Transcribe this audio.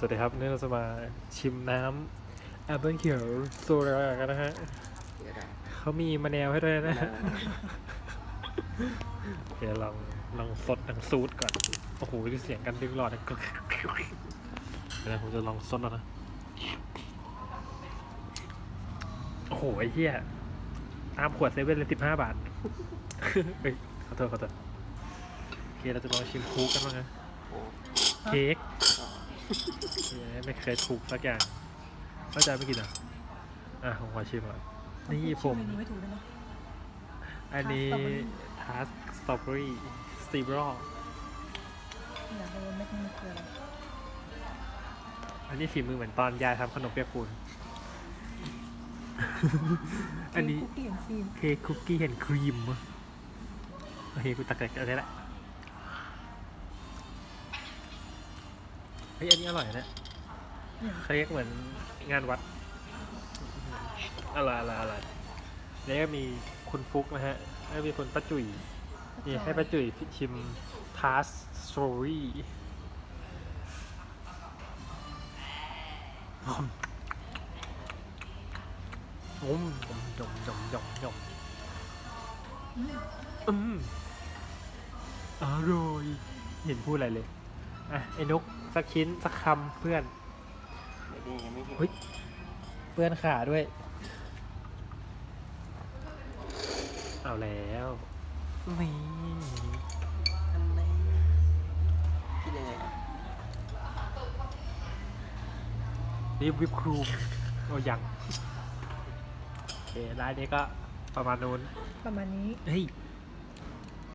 สวัสดีครับนี่เราจะมาชิมน้ำแอปเปิลเขียวโซดากันนะฮะเขามีมะนาวให้ด้วยนะ เดี๋ยวลองลองสดดังซูดก่อน โอ้โหดูเสียงกันดึงหลอดดังกึกเดี๋ยวผมจะลองสดแล้วนะ โอ้โหไอ้เหี้ยตามขวดเซเว่นเลยสิบห้าบาทเฮ้ยขอโทษขอโทษโอเคเราจะลองชิมคูกกันบ้างนะเค้ก ไม่เคยถูกสักอย่างเข้าใจไม่กินเหรอะ อะผมขอชิมก่อนนี่ผมชื่อเมนูไม่ถูกด้วยนะอันนี้ทาสสตรอเบอรี่สตีบรออยากรู้ว่าเม็ดมันคืออะไรอันนี้ฝีมือเหมือนตอนยายทำขนมเปียกปูนอันนี้เค้กคุกกี้แอนด์ครีมเค้กคุกกี้แอนด์ครีมโอเคกูตักแต่อันนี้แหละ เฮ้ยอันนี้อร่อยนะเนี่ยเค้กเหมือนงานวัดอร่อยอร่อยอร่อยแล้วก็มีคุณฟุกนะฮะแล้วมีคุณป้าจุ๋ยนี่ให้ป้าจุ๋ยชิมทาสสตรอเบอรี่อมยมยมยมยมยมอืมอืมอร่อยเห็นพูดอะไรเลย อะไอ้นุกสักชิ้นสักคำเพื่อนเดี๋ยวนี้ยังไม่ถึงเฮ้ยเพื่อนขาด้วย เอาแล้วนี่อันไหนกินยังไงอะนี่วิปครูมโอ้ยังโอเคร้านนี้ก็ประมาณนู้นประมาณนี้ เฮ้ย